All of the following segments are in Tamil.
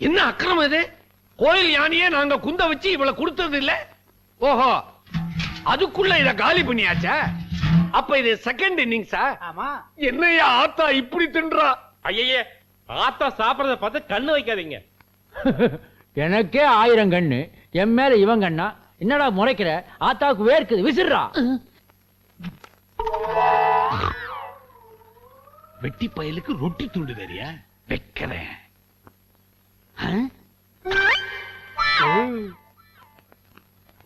என்ன அக்கிரமம் இது? கோயில் யானையே நாங்க குந்த வச்சு இவள கொடுத்தது இல்ல ஓஹோ அதுக்குள்ள இத காலி பண்ணியாச்சா? அப்ப இது செகண்ட் இன்னிங்ஸா ஆமா. என்னையா ஆத்தா இப்படி தின்றா? ஐயையே ஆத்தா சாப்பிடறத பார்த்து கண்ணு வைக்காதீங்க. எனக்கே ஆயிரம் கண்ணு என் மேல இவன் கண்ணா? என்னடா முறைக்கிற? ஆத்தாவுக்கு வேர்க்குது விசிறா. வெட்டி பயலுக்கு ரொட்டி துண்டு தெரியா வைக்கிறேன்.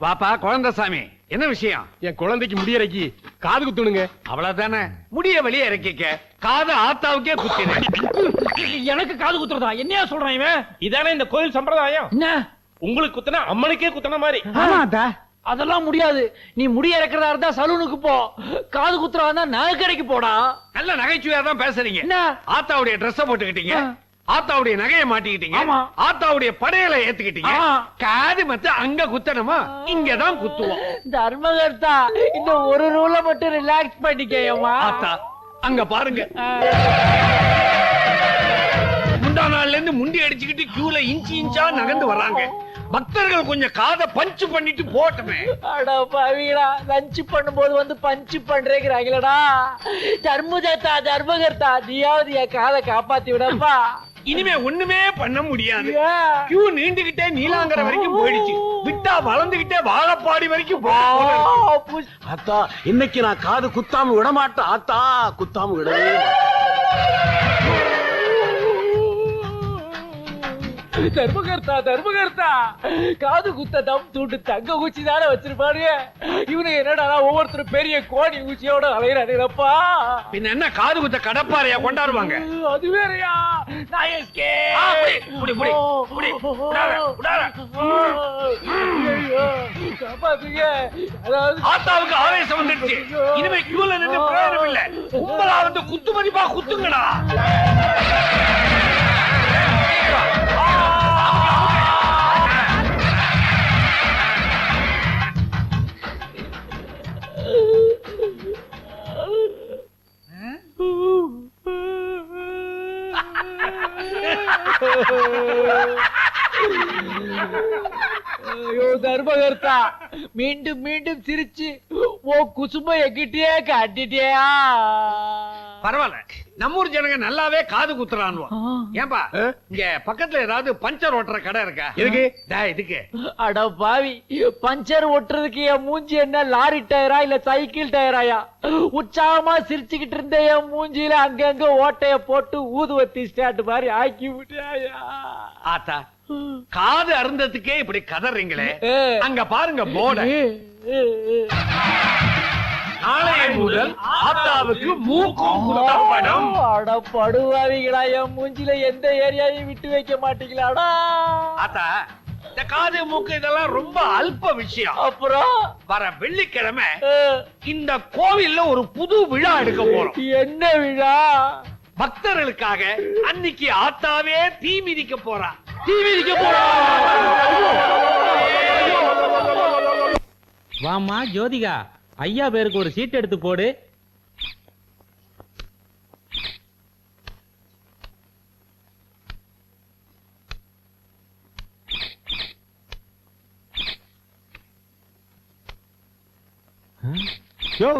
வாப்பா குழந்தைசாமி என்ன விஷயம்? என் குழந்தைக்கு முடியறக்கி காது குத்துணுங்க. அவ்வளவுதானே? முடிய வெளியே இறக்கிக்க காது ஆத்தாவுக்கே குத்தினேன் எனக்கு காது குத்துறதா? என்னையா சொல்றான் இவன்? இதானே இந்த கோயில் சம்பிரதாயம்? என்ன? உங்களுக்கு குத்துனா அம்மனுக்கே குத்துன மாதிரி. அதெல்லாம் முடியாது. நீ முடி இறக்கிறதா இருந்தா சலூனுக்கு போ. காது குத்துறதா இருந்தா நகை கடைக்கு போடா. நல்ல நகைச்சுவையா தான் பேசுறீங்க. என்ன? ஆத்தாவுடைய ட்ரெஸ் போட்டுக்கிட்டீங்க. ஆத்தாவுடைய நகையை மாட்டிக்கிட்டீங்க. ஆத்தாவுடைய படையலை ஏத்துக்கிட்டீங்க. காது மத்த அங்க குத்தணுமா? இங்கதான் குத்துவோம். தர்மகர்த்தா இந்த ஒரு ரூல மட்டும் ரிலாக்ஸ் பண்ணிக்கேயம்மா. ஆத்தா அங்க பாருங்க. முந்தா நாள்ல இருந்து முண்டி அடிச்சுக்கிட்டு கியூல இன்ச்சு இன்ச்சா நகர்ந்து வர்றாங்க. பக்தர்கள் கொஞ்சம் காதை பஞ்சு பண்ணிட்டு போட்டுமே அட பாவிகளா லஞ்ச் பண்ணும்போது வந்து பஞ்சு பண்றேங்கிறாங்களடா. தர்மகர்த்தா தர்மகர்த்தா நீயாவது என் காதை காப்பாத்தி விடப்பா. இனிமே ஒண்ணுமே பண்ண முடியாது? கியூ நீண்டுகிட்டே நீலாங்கரை வரைக்கும் போயிடுச்சு. விட்டா வளர்ந்துகிட்டே வாழப்பாடி வரைக்கும். ஆத்தா இன்னைக்கு நான் காது குத்தாம விட மாட்டேன் ஆத்தா குத்தாம விடவே தர்மகர்த்தா தர்மகர்த்தா. காது குத்த தம் தூண்டு தங்க ஊச்சி தானே வச்சிருப்பாரு இவனுக்கு என்னடா ஒவ்வொருத்தரும் பெரிய கோணி ஊச்சியோட அலையிறானுங்கப்பா பின்ன என்ன காது குத்த கடப்பாறையா கொண்டாடுவாங்க? அது வேறயா? நான் எஸ்கே. புடி, புடி, புடி, காப்பாத்துங்க. அதாவது ஆத்தாவுக்கு ஆவேசம் வந்துடுச்சு. இனிமே கியூல நின்று பிரயோஜனம் இல்ல. கும்பலா வந்து குத்து மதிப்பா குத்துங்கடா. ஐயோ தர்மகர்த்தா மீண்டும் மீண்டும் சிரிச்சு ஓ குசும எங்கிட்டே காட்டிட்டியா? பரவாயில்ல. நம்ம ஊர் ஜனங்க நல்லாவே காது குத்துறான்வா. ஏன்பா இங்க பக்கத்துல ஏதாவது பஞ்சர் ஓட்டுற கடை இருக்கா? எதுக்கு? டேய், இதுக்கு. அட பாவி பஞ்சர் ஒட்டுறதுக்கு என் மூஞ்சி என்ன லாரி டயரா இல்ல சைக்கிள் டயராயா? உற்சாகமா சிரிச்சுக்கிட்டு இருந்த என் மூஞ்சியில அங்கங்க ஓட்டைய போட்டு ஊதுவத்தி ஸ்டாண்ட் மாதிரி ஆக்கி விட்டாயா? ஆத்தா காது அருந்ததுக்கே இப்படி கதறீங்களே. அங்க பாருங்க போர்ட நாளைய முதல் ஆத்தாவுக்கு மூக்கும் குத்தப்படும் அட படுவாவிகளா என் மூஞ்சில எந்த ஏரியாவையும் விட்டு வைக்க மாட்டீங்களாடா. ஆத்தா இந்த காது மூக்கு இதெல்லாம் ரொம்ப அல்ப விஷயம். அப்புறம்? வர வெள்ளிக்கிழமை இந்த கோவில்ல ஒரு புது விழா எடுக்க போறோம். என்ன விழா? பக்தர்களுக்காக அன்னைக்கு ஆத்தாவே தீ மிதிக்க போறா. தீ மிதிக்க போறா? வாம்மா ஜோதிகா. ஐயா பேருக்கு ஒரு சீட் எடுத்து போடு. யோ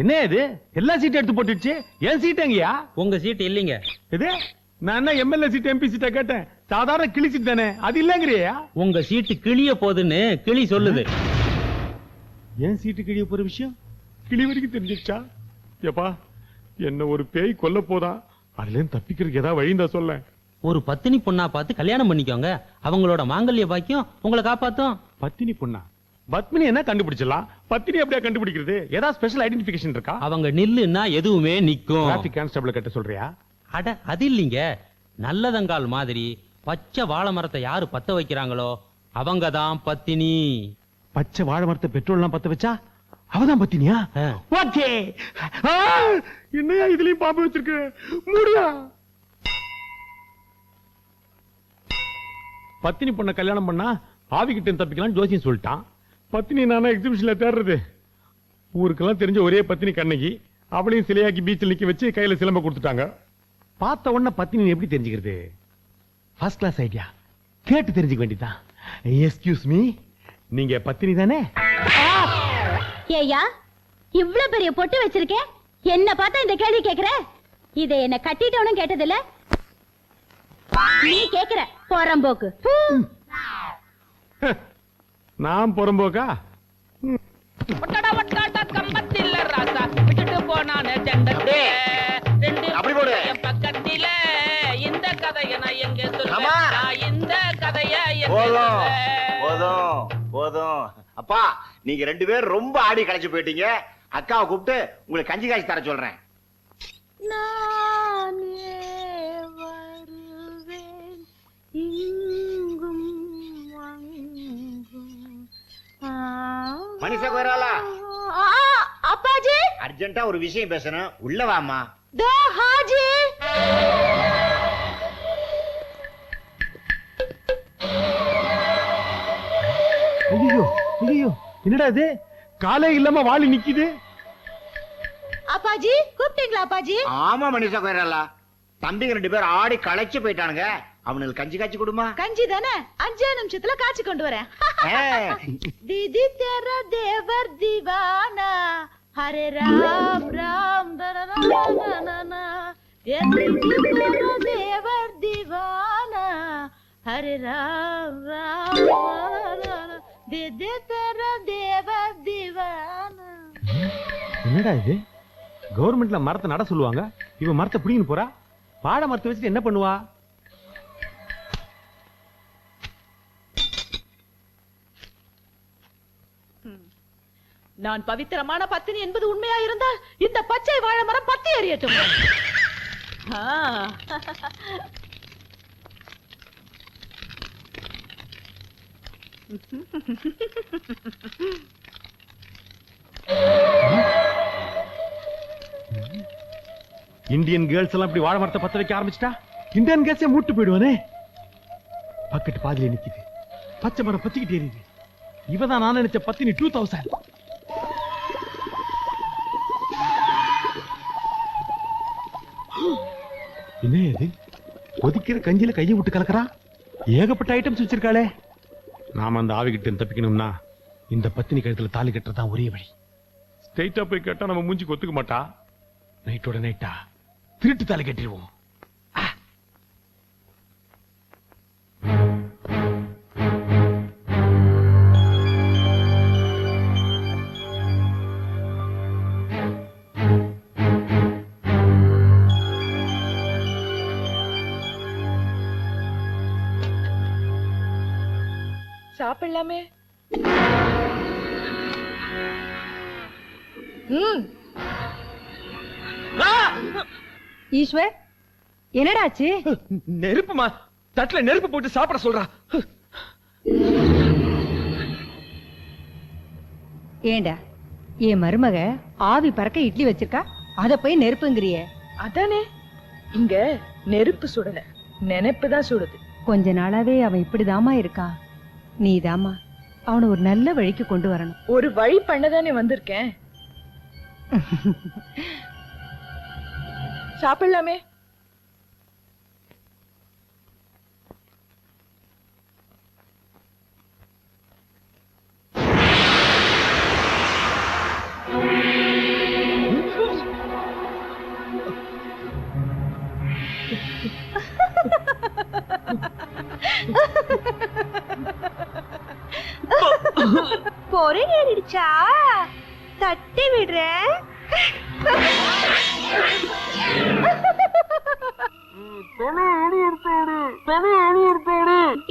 என்ன இது? எல்லா சீட் எடுத்து போட்டுடுச்சு. என் சீட் எங்கயா? உங்க சீட் இல்லைங்க. இது? நான் என்ன எம்எல்ஏ சீட் எம்பி சீட்டா கேட்டேன். சாதாரண கிளி சீட் தானே. அது இல்லங்கிறியா. உங்க சீட்டு கிளிய போகுதுன்னு கிளி சொல்லுது. என் சீட்டு கிழிய போற விஷயம்? கிளி வரைக்கும் தெரிஞ்சிருச்சா? ஏப்பா என்ன ஒரு பேய் கொல்ல போதா? அதுல இருந்து தப்பிக்கிறதுக்கு ஏதாவது வழி இருந்தா சொல்ல. ஒரு பத்தினி பொண்ணா பார்த்து கல்யாணம் பண்ணிக்கோங்க. அவங்களோட மாங்கல்ய பாக்கியம் உங்களை காப்பாத்தும். பத்தினி பொண்ணா? பத்மினி என்ன கண்டுபிடிச்சிடலாம்? பத்தினி அப்படியா கண்டுபிடிக்கிறது? ஏதாவது ஸ்பெஷல் ஐடென்டிபிகேஷன் இருக்கா? அவங்க நில்லுன்னா எதுவுமே நிக்கும் டிராபிக் கான்ஸ்டபிள் கிட்ட சொல்றியா? அட அது இல்லைங்க. நல்லதங்கால் மாதிரி பச்சை வாழை மரத்தை யாரு பத்த வைக்கிறாங்களோ அவங்க தான் பத்தினி. பச்சை வாழை மரத்தை பெட்ரோல்லாம் பத்த வச்சா அவதான் பத்தினியா? ஓகே. என்னையா இதுலயும் பாம்பு வச்சிருக்க? முடியா பத்தினி பொண்ணை கல்யாணம் பண்ணா ஆவிக்கிட்ட தப்பிக்கலாம் ஜோசியம் சொல்லிட்டான். பத்தினி நானா எக்ஸிபிஷன்ல தேடுறது. ஊருக்கெல்லாம் தெரிஞ்ச ஒரே பத்தினி கண்ணகி. அவளையும் சிலையாக்கி பீச்சில் நிக்க வச்சு கையில சிலம்ப கொடுத்துட்டாங்க. பார்த்த உடனே பத்தினி எப்படி தெரிஞ்சுக்கிறது? ஃபர்ஸ்ட் கிளாஸ் ஐடியா கேட்டு தெரிஞ்சுக்க வேண்டியதான் எஸ்கியூஸ் மீ நீங்க பத்தினி தானே? ஏயா இவ்வளவு பெரிய பொட்டு வச்சிருக்கேன் என்ன பார்த்தா இந்த கேள்வி கேக்குற? இத என்ன கட்டிட்டவனும் கேட்டதில்ல. நீ கேக்குற பொறம்போக்கு. நான் பொறம்போக்கா? கம்பத்தில் ராசா விட்டுட்டு போனானே செண்டே அப்படி போடு. பக்கத்தில. இந்த கதையை நான் எங்க சொல்ல இந்த கதையை போதும் போதும். போதும். அப்பா நீங்க ரெண்டு பேரும் ரொம்ப ஆடி களைச்சு போயிட்டீங்க. அக்காவை கூப்பிட்டு உங்களுக்கு கஞ்சி காய்ச்சி தர சொல்றேன். நானே வருவேன். இங்கும் அப்பாஜி. அர்ஜென்ட்டா ஒரு விஷயம் பேசணும். உள்ளவாமா வாமா ஹாஜி. ஐயோ ஐயோ என்னடா இது? காலே இல்லாம வாளி நிக்குது. அப்பாஜி கூப்பிட்டீங்களா அப்பாஜி? ஆமா மனிஷா கொயரலா தம்பிங்க ரெண்டு பேரும் ஆடி களைச்சு போயிட்டானுங்க. அவனுக்கு கஞ்சி காய்ச்சி கொடுமா? கஞ்சி தானே? அஞ்சே நிமிஷத்துல காய்ச்சி கொண்டு வரேன். திதி தெர தேவர் திவானா. ஹரே ராம் ராம் தேவர் திவானா. ஹரே ராம் ராம் கவர்மெண்ட்ல மரத்தை நட சொல்லுவாங்க. இவன் மரத்தை பிடிங்கன்னு போறா? பாட மரத்தை வச்சுட்டு என்ன பண்ணுவா? நான் பவித்திரமான பத்தினி என்பது உண்மையா இருந்தால் இந்த பச்சை வாழை மரம் பத்தி எறியட்டும். இந்தியன் கேர்ள்ஸ் எல்லாம் இப்படி வாழ மரத்தை பத்த வைக்க ஆரம்பிச்சிட்டா? இந்தியன் கேஸே மூட்டு போயிடுவானே? பக்கெட் பாதியில நிக்குது. பச்சை மரம் பத்திக்கிட்டு எரியுது இவதான் நான் நினைச்ச பத்தினி டூ தௌசண்ட் என்ன இது? கொதிக்கிற கஞ்சியில கையை விட்டு கலக்கறா? ஏகப்பட்ட ஐட்டம்ஸ் வச்சிருக்காளே. நாம அந்த ஆவிகிட்ட தப்பிக்கணும்னா இந்த பத்தினி கழுத்துல தாலி கட்டுறதுதான் ஒரே வழி. ஸ்ட்ரைட்டா போய் கேட்டா நம்ம மூஞ்சி கொத்துக்க மாட்டா? நைட்டோட நைட்டா திருட்டு தாலி கட்டிடுவோம். சாப்பிடலாமே. ம். ஈஸ்வர் என்னடாச்சு? நெருப்புமா தட்டுல நெருப்பு போட்டு சாப்பிட சொல்றா. ஏண்டா என் மருமக ஆவி பறக்க இட்லி வச்சிருக்கா? அத போய் நெருப்புங்கிறியே. அதானே இங்க நெருப்பு சுடல. நினைப்பு தான் சுடுது. கொஞ்ச நாளாவே அவன் இப்படிதாம்மா இருக்கான் நீதாம்மா. அவனை ஒரு நல்ல வழிக்கு கொண்டு வரணும். ஒரு வழி பண்ணதானே வந்திருக்கேன். சாப்பிடலாமே. ஏறிடுச்சா தட்டி விடுறேன்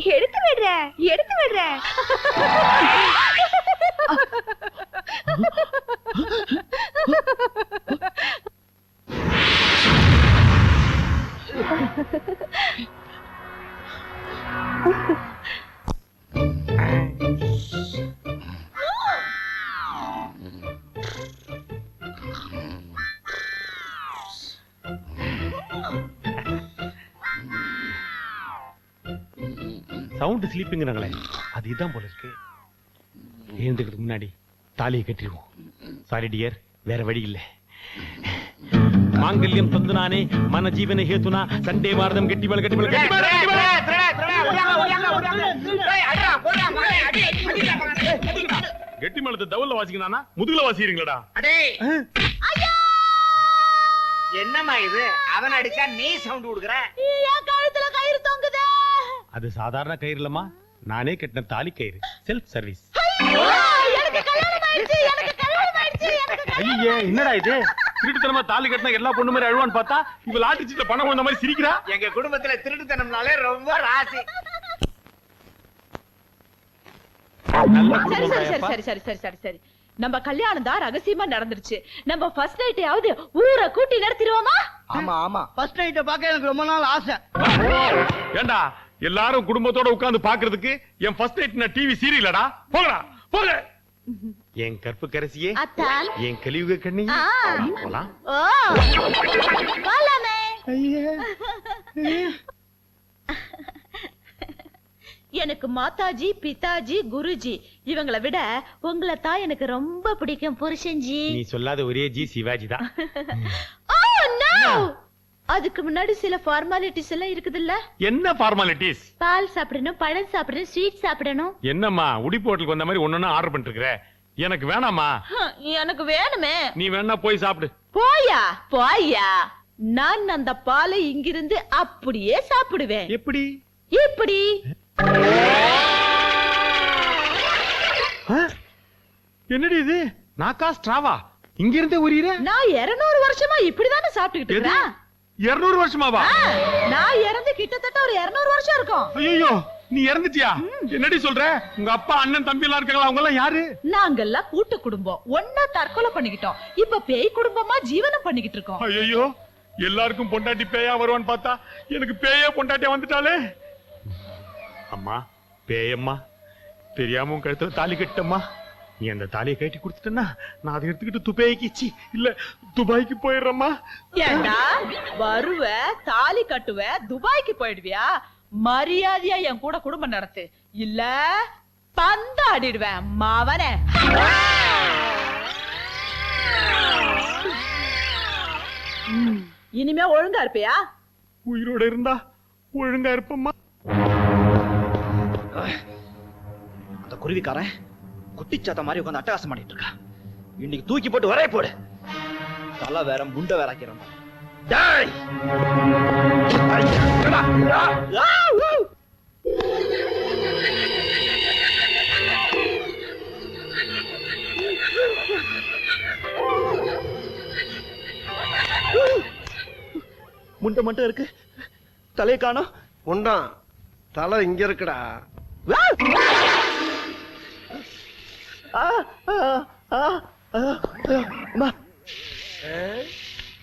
எடுத்து விடுறேன் எடுத்து விடுறேன் சவுண்ட் ஸ்லீப்பிங்கிறாங்களே அது இதான் போல இருக்கு. எழுந்துக்கிறதுக்கு முன்னாடி தாலியை கட்டிடுவோம். சாரி டியர் வேற வழி இல்ல. மாங்கல்யம் தந்துனானே மன ஜீவன ஹேத்துனா சண்டே வாரதம் கெட்டி மேல கட்டி மேல கட்டி மேல கட்டி மேல. கெட்டி மேளத்தை தவல்ல வாசிக்கணானா முதுகுல வாசிக்கிறீங்களடா. என்னம்மா இது? அவன் அடிச்சா நீ சவுண்ட் கொடுக்குற என் கழுத்துல கயிறு தொங்குதே அது சாதாரண கயிறு இல்லம்மா நானே கட்டின தாலி கயிறு. செல்ஃப் சர்வீஸ் எனக்கு கல்யாணம் ஆயிடுச்சு எனக்கு கல்யாணம் ஆயிடுச்சு எனக்கு ஐயே என்னடா இது? திருட்டுத்தனமா தாலி கட்டின எல்லா பொண்ணு மாதிரி அழுவான்னு பார்த்தா இவ லாட்டி சீட்ல பணம் வந்த மாதிரி சிரிக்கிறா? எங்க குடும்பத்துல திருட்டுத்தனம்னாலே ரொம்ப ராசி. நல்ல சரி சரி. சரி சரி சரி சரி சரி நம்ம கல்யாணம் தான் ரகசியமா நடந்துருச்சு. நம்ம ஃபர்ஸ்ட் நைட்டையாவது ஊரை கூட்டி நடத்திடுவோமா? ஆமா ஆமா. ஃபர்ஸ்ட் நைட்ட பார்க்க எனக்கு ரொம்ப நாள் ஆசை. ஏண்டா? எல்லாரும் குடும்பத்தோட உட்கார்ந்து பாக்குறதுக்கு என் ஃபர்ஸ்ட் நைட் நான் டிவி சீரியலடா போங்கடா போங்க. என் கற்பு கரசியே என் கலியுக கண்ணி. போலாம். எனக்கு மாதாஜி பிதாஜி குருஜி இவங்களை விட உங்களை தான் எனக்கு ரொம்ப பிடிக்கும் புருஷன்ஜி. நீ சொல்லாத ஒரே ஜி சிவாஜி தான். ஓ நோ அதுக்கு முன்னாடி சில ஃபார்மாலிட்டிஸ் எல்லாம் இருக்குதுல்ல? என்ன ஃபார்மாலிட்டிஸ் பால் சாப்பிடணும் பழம் சாப்பிடணும் ஸ்வீட் சாப்பிடணும். என்னம்மா உடிப்பு ஹோட்டலுக்கு வந்த மாதிரி ஒன்னொன்னு ஆர்டர் பண்ணிட்டு இருக்கிற எனக்கு வேணாமா எனக்கு வேணுமே. நீ வேணா போய் சாப்பிடு. போயா போயா. நான் அந்த பாலை இங்கிருந்து அப்படியே சாப்பிடுவேன். எப்படி? இப்படி. என்னடி இது? நாக்கா ஸ்ட்ராவா? இங்க இருந்தே உரியற? நான் இருநூறு வருஷமா இப்படிதானே சாப்பிட்டுக்கிட்டு எது? இருக்கிறேன் இருநூறு வருஷமாவா? நான் இறந்து கிட்டத்தட்ட ஒரு இருநூறு வருஷம் இருக்கும். ஐயோ நீ இறந்துட்டியா? என்னடி சொல்ற? உங்க அப்பா அண்ணன் தம்பி எல்லாம் இருக்காங்களா? அவங்க எல்லாம் யாரு? நாங்கெல்லாம் கூட்டு குடும்பம். ஒன்னா தற்கொலை பண்ணிக்கிட்டோம். இப்ப பேய் குடும்பமா ஜீவனம் பண்ணிக்கிட்டு இருக்கோம். ஐயோ எல்லாருக்கும் பொண்டாட்டி பேயா வருவான்னு பார்த்தா எனக்கு பேயா பொண்டாட்டியா வந்துட்டாலே அம்மா பேயம்மா தெரியாம கழுத்துல தாலி கட்டம்மா நீ அந்த தாலியை கட்டி கொடுத்துட்டனா நான் அதை எடுத்துக்கிட்டு துபாய்க்கு இல்ல துபாய்க்கு போயிடுறேம்மா. ஏண்டா வருவ தாலி கட்டுவ துபாய்க்கு போயிடுவியா? மரியாதையா என் கூட குடும்பம் நடத்து. இல்ல பந்தாடிடுவேன் மாவனே. இனிமே ஒழுங்கா இருப்பியா? உயிரோட இருந்தா ஒழுங்கா இருப்பம்மா. அந்த குருவிக்காரன் குட்டிச்சாத்த மாதிரி உட்காந்து அட்டகாசம் பண்ணிட்டு இருக்கா. இன்னைக்கு தூக்கி போட்டு வரைய போடு. தலை வேற முண்டை வேற ஆக்கிறோம். முண்டை மட்டும் இருக்கு. தலையை காணோம். உண்டான் தலை இங்க இருக்குடா.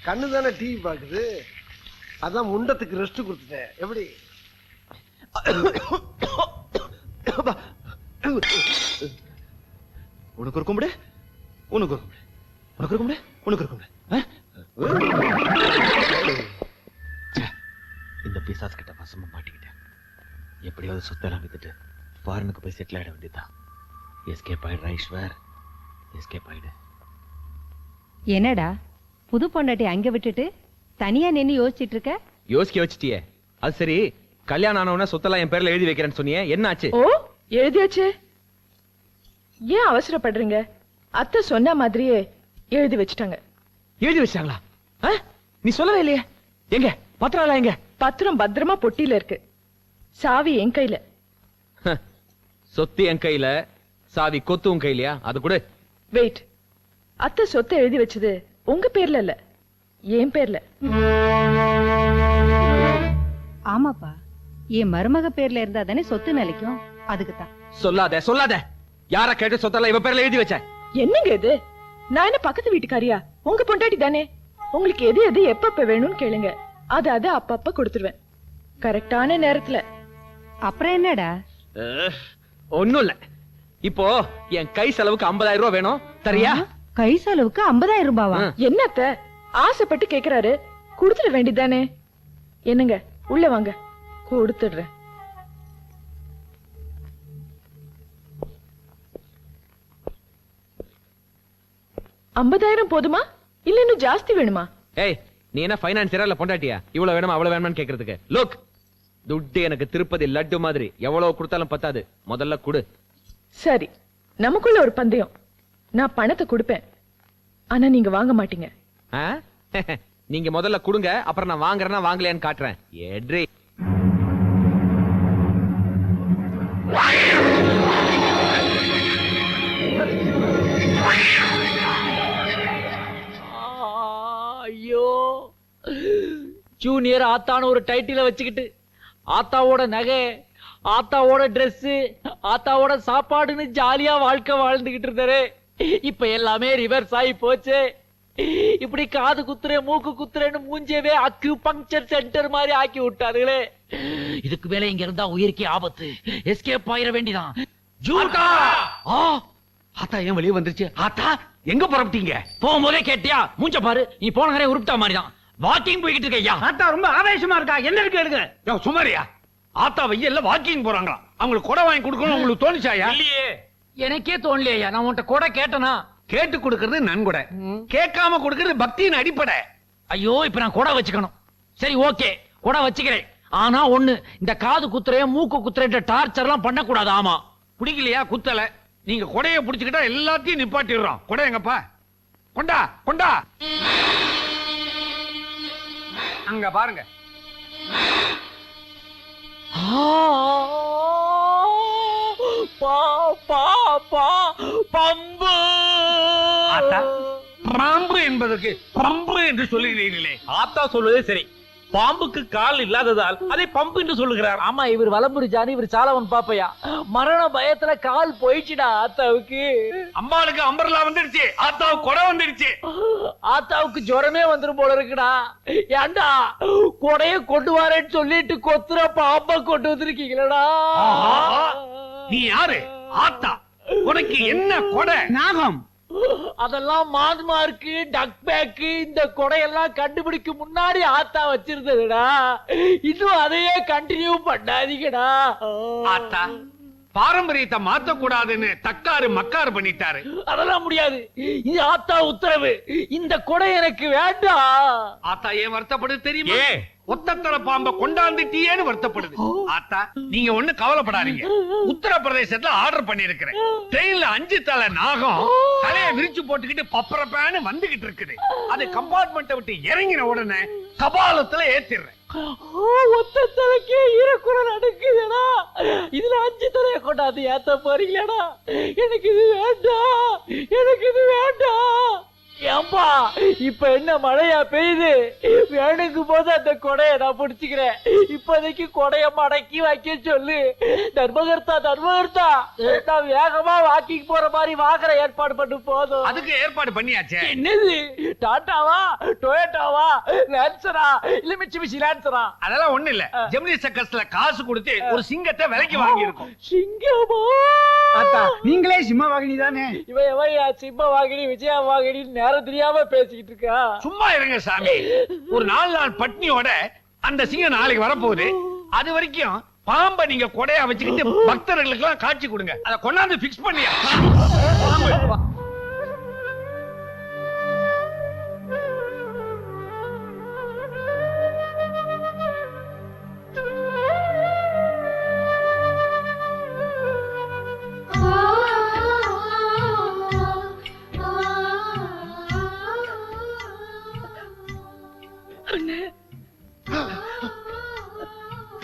கண்ணு தானே டிவி பாக்குது அதான் முண்டத்துக்கு ரெஸ்ட் கொடுத்துட்டேன். எப்படி? உனக்கு ஒரு கும்பிடு. உனக்கு ஒரு கும்பிடு. உனக்கு ஒரு கும்பிடு. உனக்கு ஒரு கும்பிடு. இந்த பிசாஸ் கிட்ட வசமா மாட்டிக்கிட்டேன். எப்படியாவது சொத்தெல்லாம் வித்துட்டு ஃபாரினுக்கு போய் செட்டில் ஆயிட வேண்டியதுதான். எஸ்கேப் ஆயிடுறா ஈஸ்வர் எஸ்கேப் ஆயிடு என்னடா? புது பொண்டாட்டி அங்க விட்டுட்டு தனியா நின்னு யோசிச்சிட்டு இருக்க யோசிக்க வச்சிட்டியே அது சரி கல்யாணம் ஆனவன சொத்தெல்லாம் என் பேர்ல எழுதி வைக்கிறேன்னு சொன்னியே என்ன ஆச்சு ஓ எழுதியாச்சு. ஏன் அவசரப்படுறீங்க? அத்தை சொன்ன மாதிரியே எழுதி வச்சுட்டாங்க. எழுதி வச்சாங்களா ஆ? நீ சொல்லவே இல்லையே. எங்க? பத்திரம் எங்க? பத்திரம் பத்திரமா பொட்டியில இருக்கு. சாவி என் கையில. சொத்து என் கையில. சாவி கொத்து உன் கையிலயா? அது கூட. வெயிட் அத்தை சொத்தை எழுதி வச்சது உங்க பேர்ல இல்ல. என் பேர்ல. ஆமாப்பா. என் மருமக பேர்ல இருந்தா தானே சொத்து நிலைக்கும்? அதுக்கு தான் சொல்லாத சொல்லாத. யார கேட்டு சொத்தெல்லாம் இவ பேர்ல எழுதி வச்ச? என்னங்க இது? நான் என்ன பக்கத்து வீட்டுக்காரியா? உங்க பொண்டாட்டி தானே. உங்களுக்கு எது எது எப்பப்ப வேணும்னு கேளுங்க. அது அது அப்பப்ப கொடுத்துருவேன். கரெக்டான நேரத்துல. அப்புறம் என்னடா? ஒண்ணும் இல்ல. இப்போ என் கை செலவுக்கு 50000 ரூபாய் வேணும். தரியா? கை செலவுக்கு ஐம்பதாயிரம் ரூபாவா. என்னத்த ஆசைப்பட்டு கேக்குறாரு. கொடுத்துட வேண்டியதானே என்னங்க உள்ள வாங்க. கொடுத்துடுறேன். ஐம்பதாயிரம் போதுமா? இல்ல இன்னும் ஜாஸ்தி வேணுமா? ஏய் நீ என்ன ஃபைனான்சியரா இல்ல பொண்டாட்டியா? இவ்வளவு வேணுமா அவ்வளவு வேணுமான்னு கேக்குறதுக்கு? லுக் துட்டு எனக்கு திருப்பதி லட்டு மாதிரி. எவ்வளவு கொடுத்தாலும் பத்தாது. முதல்ல குடு. சரி நமக்குள்ள ஒரு பந்தயம். நான் பணத்தை கொடுப்பேன். ஆனா நீங்க வாங்க மாட்டீங்க. ஆ? நீங்க முதல்ல கொடுங்க அப்புறம் நான் வாங்குறேன்னா வாங்கலையான்னு காட்டுறேன். எட்ரி. ஐயோ. ஜூனியர் ஆத்தான்னு ஒரு டைட்டில வச்சுக்கிட்டு ஆத்தாவோட நகை ஆத்தாவோட Dress ஆத்தாவோட சாப்பாடுன்னு ஜாலியா வாழ்க்கை வாழ்ந்துகிட்டு இருந்தாரு இப்ப எல்லாமே ரிவர்ஸ் ஆகி போச்சு. இப்படி காது குத்துறேன் மூக்கு குத்துறேன்னு மூஞ்சவே அக்கு பங்க்சர் சென்டர் மாதிரி ஆக்கி விட்டாருங்களே இதுக்கு மேல இங்க இருந்தா உயிருக்கே ஆபத்து. எஸ்கேப் ஆயிர வேண்டிதான். ஜூட்டா ஆ ஆத்தா ஏன் வெளியே வந்துருச்சு? ஆத்தா எங்க புறப்பட்டீங்க? போகும்போதே கேட்டியா? மூஞ்ச பாரு. நீ போன உருப்பிட்டா மாதிரிதான். வாக்கிங் போய்கிட்டு இருக்க ஐயா. ஆத்தா ரொம்ப ஆவேசமா இருக்கா? என்ன இருக்கு எடுங்க. சுமாரியா ஆத்தா வெயில்ல வாக்கிங் போறாங்களா அவங்களுக்கு கொடை வாங்கி கொடுக்கணும் உங்களுக்கு தோணுச்சாயா? இல்லையே. எனக்கே தோணலையா நான் உன்கிட்ட கூட கேட்டனா? கேட்டு கொடுக்கறது நன்கொடை. கேட்காம கொடுக்கறது பக்தியின் அடிப்படை. ஐயோ இப்ப நான் கூட வச்சுக்கணும். சரி ஓகே. கூட வச்சுக்கிறேன். ஆனா ஒண்ணு இந்த காது குத்துறேன் மூக்கு குத்துறேன் டார்ச்சர் எல்லாம் பண்ணக்கூடாது. ஆமா. பிடிக்கலையா குத்தல? நீங்க கொடைய புடிச்சுக்கிட்டா எல்லாத்தையும் நிப்பாட்டிடுறோம். கொடை எங்கப்பா? கொண்டா கொண்டா. அங்க பாருங்க. பம்பு. ஆத்தா பாம்பு என்பதற்கு பம்பு என்று சொல்லுகிறீர்களே. ஆத்தா சொல்வதே சரி. பாம்புக்கு கால் இல்லாததால் அதை பம்பு என்று சொல்லுகிறார். ஆமா இவர் வலம்புரி ஜானி இவர் சாலவன் பாப்பையா? மரண பயத்துல கால் போயிடுச்சுடா ஆத்தாவுக்கு. அம்பாளுக்கு அம்பர்லா வந்துருச்சு ஆத்தாவுக்கு கொடை வந்துருச்சு ஆத்தாவுக்கு ஜுரமே வந்துரும் போல இருக்குடா. ஏன்டா கொடைய கொண்டு வரேன்னு சொல்லிட்டு கொத்துற பாம்பை கொண்டு வந்திருக்கீங்களடா. நீ யாரு? ஆத்தா உனக்கு என்ன கொடை? நாகம். அதெல்லாம் மான்மார்க்கு டக் பேக்கு இந்த கொடையெல்லாம் கண்டுபிடிக்க முன்னாடி ஆத்தா வச்சிருந்ததுடா. இன்னும் அதையே கண்டினியூ பண்ணாதீங்கடா. ஆத்தா பாரம்பரியத்தை மாத்த கூடாதுன்னு தக்காரு மக்காரு பண்ணிட்டாரு. அதெல்லாம் முடியாது. இது ஆத்தா உத்தரவு. இந்த கொடை எனக்கு வேண்டாம் ஆத்தா ஏன் வருத்தப்படுது தெரியுமா? ஒத்தத்தர பாம்ப கொண்டாந்துட்டியேன்னு வருத்தப்படுது. ஆத்தா நீங்க ஒண்ணு கவலைப்படாதீங்க. உத்தரப்பிரதேசத்துல ஆர்டர் பண்ணிருக்கிறேன் ட்ரெயின்ல அஞ்சு தலை நாகம் தலைய விரிச்சு போட்டுக்கிட்டு பப்பரப்பேன்னு வந்துகிட்டு இருக்குது. அது கம்பார்ட்மெண்ட்டை விட்டு இறங்கின உடனே கபாலத்துல ஏத்திடுறேன். ஒத்த தலைக்கே ஈரக்குறல் அடுக்குதுடா. இதுல அஞ்சு தலைய கொண்டாந்து ஏத்த போறீங்களேடா. எனக்கு இது வேண்டாம். எனக்கு இது வேண்டாம். ஏம்பா இப்ப என்ன மழையா பெய்யுது? வேணுங்கும் போது அந்த கொடைய நான் பிடிச்சுக்கிறேன். இப்போதைக்கு கொடைய மடக்கி வைக்க சொல்லு. தர்மகர்த்தா தர்மகர்த்தா நான் வேகமா வாக்கிங் போற மாதிரி வாங்குற ஏற்பாடு பண்ணு போதும். அதுக்கு ஏற்பாடு பண்ணியாச்சே? என்னது? டாட்டாவா? டொயோட்டாவா? லான்சரா? இல்ல மிச்சி லான்சரா? அதெல்லாம் ஒண்ணு இல்ல. ஜெமினி சர்க்கஸ்ல காசு கொடுத்து ஒரு சிங்கத்தை விலைக்கு வாங்கி இருக்கோம் சிங்கமா? நீங்களே சிம்ம வாகினி தானே? இவன் எவன் சிம்ம வாகினி விஜயா வாகினி நேரம் தெரியாம பேசிக்கிட்டு இருக்கா? சும்மா இருங்க சாமி. ஒரு நாலு நாள் பட்னியோட அந்த சிங்கம் நாளைக்கு வரப்போகுது. அது வரைக்கும் பாம்பை நீங்க கொடையா வச்சுக்கிட்டு பக்தர்களுக்கு எல்லாம் காட்சி கொடுங்க. அதை கொண்டாந்து பிக்ஸ் பண்ணியா?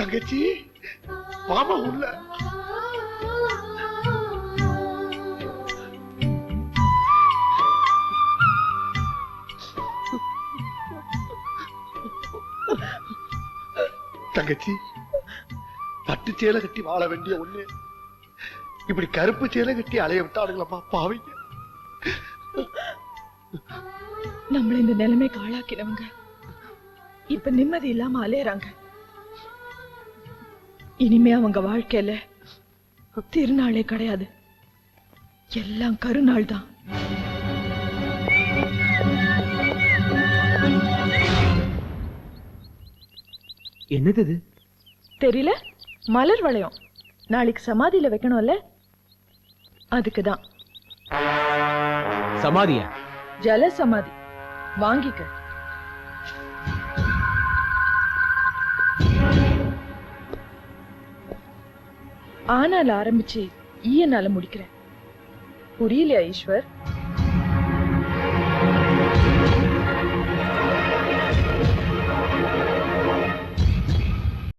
தங்கச்சி? பாமா உள்ள. தங்கச்சி பட்டு சேலை கட்டி வாழ வேண்டிய ஒண்ணு இப்படி கருப்பு சேலை கட்டி அலைய விட்டாடுங்களம்மா பாவிங்க. நம்மள இந்த நிலைமைக்கு ஆளாக்கினவங்க. இப்ப நிம்மதி இல்லாம அலையறாங்க. இனிமே அவங்க வாழ்க்கையில திருநாளே கிடையாது. எல்லாம் கருநாள் தான். என்னது இது? தெரியல? மலர் வளையம். நாளைக்கு சமாதியில வைக்கணும்ல? அதுக்கு தான். சமாதியா? ஜல சமாதி. வாங்கிக்க. ஆனால ஆரம்பிச்சு ஈயனால முடிக்கிறேன். புரியலையா ஈஸ்வர்?